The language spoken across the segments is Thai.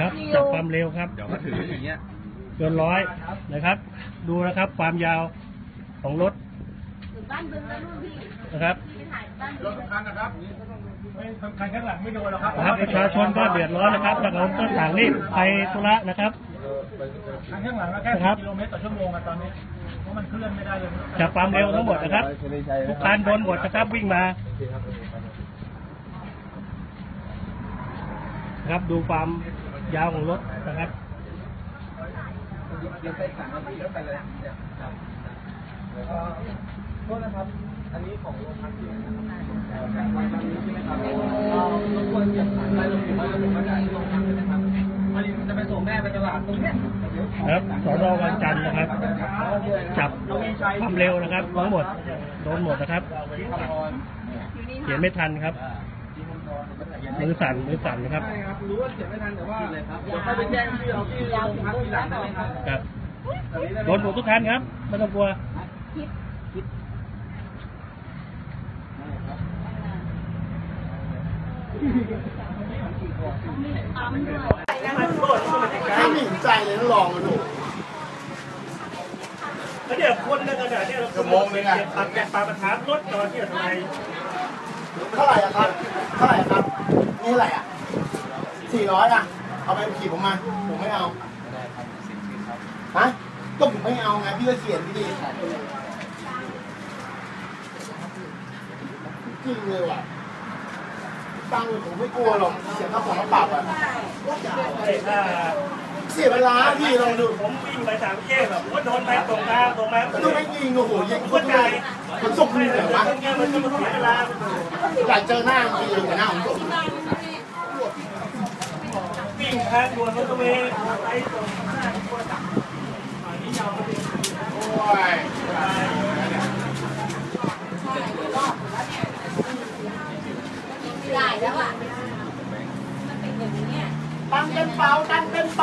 ครับจับความเร็วครับเดี๋ยวก็ถืออย่างเงี้ยเกินร้อยนะครับ ดูนะครับ ความยาวของรถบ้านบึงแล้วนู่นพี่นะครับไปถ่ายบ้านบึรงถทุกคันนะครับคันข้างหลังไม่โดนหรอกครับนะครับประชาชนก็เดือดร้อนนะครับถ้าเราต้องต่างรีบไปธุระนะครับคันข้างหลังก็แค่ครับกิโลเมตรต่อชั่วโมงอะตอนนี้เพราะมันเคลื่อนไม่ได้เลยจับความเร็วทั้งหมดนะครับทุกคันโดนหมดนะครับวิ่งมา นะครับ ดูความยาวของรถนะครับโทษนะครับ อันนี้ของโรงพักที่นะครับวันนี้ใช่ไหมครับรบกวนเก็บรายละเอียดรายละเอียดมาจากที่โรงพักใช่ไหมครับมันจะไปส่งแม่ไปตลาดตรงเนี้ยครับสอนอวังจันทร์นะครับ จับความเร็วนะครับทั้งหมดโดนหมดนะครับ เขียนไม่ทันครับ มือสั่นมือสั่นนะครับ ใช่ครับรู้ว่าเก็บไม่ทันแต่ว่าเดี๋ยวค่อยไปแจ้งที่เราที่โรงพักทีหลังได้ไหมครับครับโดนหมดทุกคันครับไม่ต้องกลัวถ้าไม่เห็นใจเลยต้องลองมาดูแล้วเดี๋ยวคนในขณะเนี้ยเราชั่วโมงนึงอะปากแกะปากประทับรถจอดเนี่ยทำไม เท่าไหร่อะครับ เท่าไหร่อะครับ นี่เท่าไหร่อะสี่ร้อยอะเอาไปขี่ผมมา ผมไม่เอาฮะ ก็ผมไม่เอาไงพี่ก็เขียนพี่ดีจริงเลยว่ะตังค์ผมไม่กลัวหรอก เสียค่าของมาปรับอะไอ้ถ้า เสียเวลาพี่ลองดูผมวิ่งไปสามแยกแบบว่าโดนไปตรงมาตรงมาแล้วดูไม่ยิงโอ้โหยิงโคนไกลขนส่งมือเหรอวะเงี้ยมันก็มาเสียเวลาอยากเจอหน้าจริงๆแต่หน้าผมส่งวิ่งทางด่วนรถเมล์ไปตรงหน้าคนตักโอ้ยไม่ได้แล้วอะมันเป็นอย่างนี้ยตังค์เป็นเปล่าตังค์เป็นเป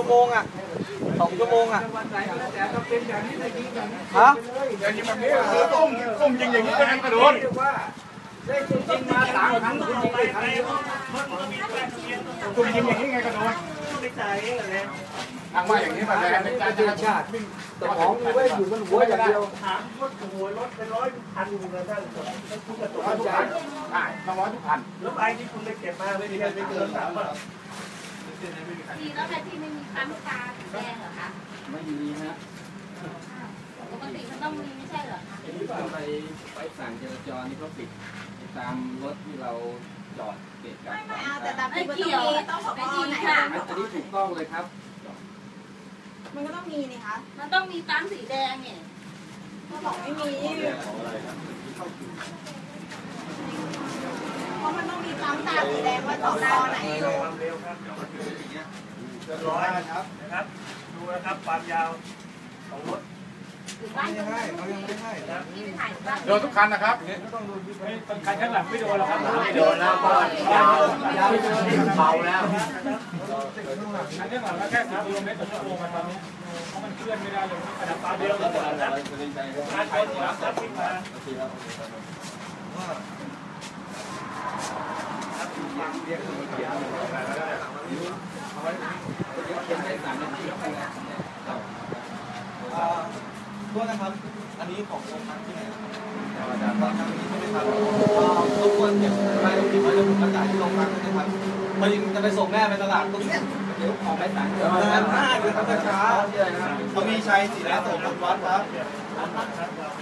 ชั่วโมงอะสองชั่วโมงอะฮะอย่างนี้แบบนี้คือต้มต้มยิงอย่างนี้ก็ยังกระโดดยิงมาสามครั้งคุณยิงไปครั้งเดียวต้มยิงอย่างนี้ไงกระโดดไม่จ่ายเองเลยทางว่าอย่างนี้มาแรงในการจะชาติแต่ของไว้อยู่บนหัวอย่างเดียวถามรถโอ้โหรถเป็นร้อยพันอยู่นะท่านคุณกระตุกร้อยทุกคันใช่ต้องร้อยทุกคันแล้วไอ้ที่คุณไปเก็บมาไม่มีใครไปเกินสามอะที แล้วแต่ที่ไม่มีปั๊มตาสีแดงเหรอคะไม่มีฮะปกติมันต้องมีไม่ใช่เหรอคะอันนี้ต้องไปไปสั่งจราจรนี่เขาปิดตามรถที่เราจอดเกะกะไม่เอาแต่ตามที่มันต้องมีต้องขอทีค่ะอันอันนี้ถูกต้องเลยครับ มันก็ต้องมีนี่คะมันต้องมีปั๊มสีแดงเนี่ยถ้าบอกไม่มี เพราะมันต้องมีปั๊มตา สีแดงว่าจอดรอไหนอยู่ความเร็วครับเกินร้อยนะครับนะครับ ดูนะครับความยาวของรถหรือบ้านบึงแล้วนู่นพี่นะครับพี่ไปถ่ายบ้านโดนทุกคันนะครับคันข้างหลังไม่โดนหรอกครับไม่โดนแล้วก็ยาวยาวเบาแล้วคันข้างหลังก็แค่สิบกิโลเมตรต่อชั่วโมงอะตอนนี้เพราะมันเคลื่อนไม่ได้เลยขนาดความเร็วทั้งหมดนะครับการชนหลังครับวิ่งมา โทษนะครับ อันนี้ของโรงพักที่ไหนครับโรงพักนี้ใช่ไหมครับรบกวนเก็บรายละเอียดมาจากผมมาจ่ายที่โรงพักนะครับมันจะไปส่งแม่ไปตลาดตรงนี้เดี๋ยวของไปสั่งเดินหน้าเดินทาช้าทวีชัยศิลาโสมวัดครับ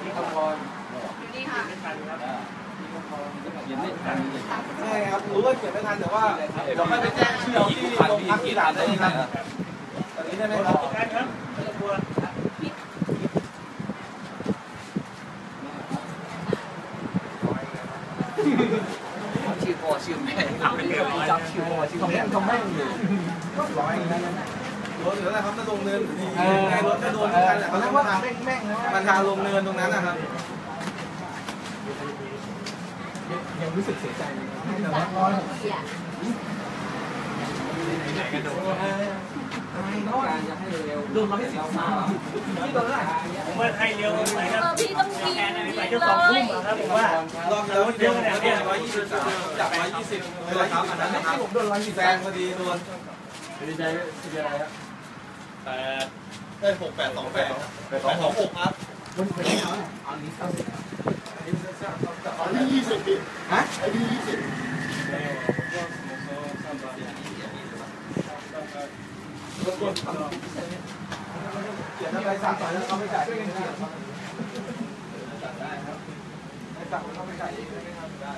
ที่คำพรนี่ค่ะยังไม่ทันเลยใช่ รับรู้ว่าเขียนไม่ทันแต่ว่าเดี๋ยวไปแจ้งชื่อที่โรงพักที่ด่านได้ครับตอนนี้ได้ไหมครับชื่อพ่อชื่อแม่จำชื่อพ่อชื่อแม่เขาแม่งอยู่ร้อยนั่นรถเหลืออะไรครับมัลงเนินในรถจะโดนกันแหละเขาเรียกว่าแม่งแม่งมันทางลงเนินตรงนั้นนะครับ รู้สึกเสียใจเลยสามร้อยสี่อะต้องการจะให้เร็วๆโดนร้อยสิบสามที่โดนละผมว่าให้เร็วไหนครับพี่ต้องกินไปกินจะสองทุ่มครับผมว่ารอบที่แล้วเยอะเนี่ยเนี่ยร้อยยี่สิบสามจากร้อยยี่สิบเลยครับอันนั้นนะครับผมโดนร้อยสิบแซงพอดีโดนดีใจดีใจครับแปดเอ้หกแปดสองแปดแปดสองหกครับอันนี้เก้าสิบ อันนี้ยี่สิบปีฮะอันนี้ยี่สิบเขียนอะไรสั่งก่อนแล้วเขาไม่จ่ายช่วยกันเขียนครับสั่งได้ครับไม่สั่งเขาไม่จ่ายเองไม่ทำได้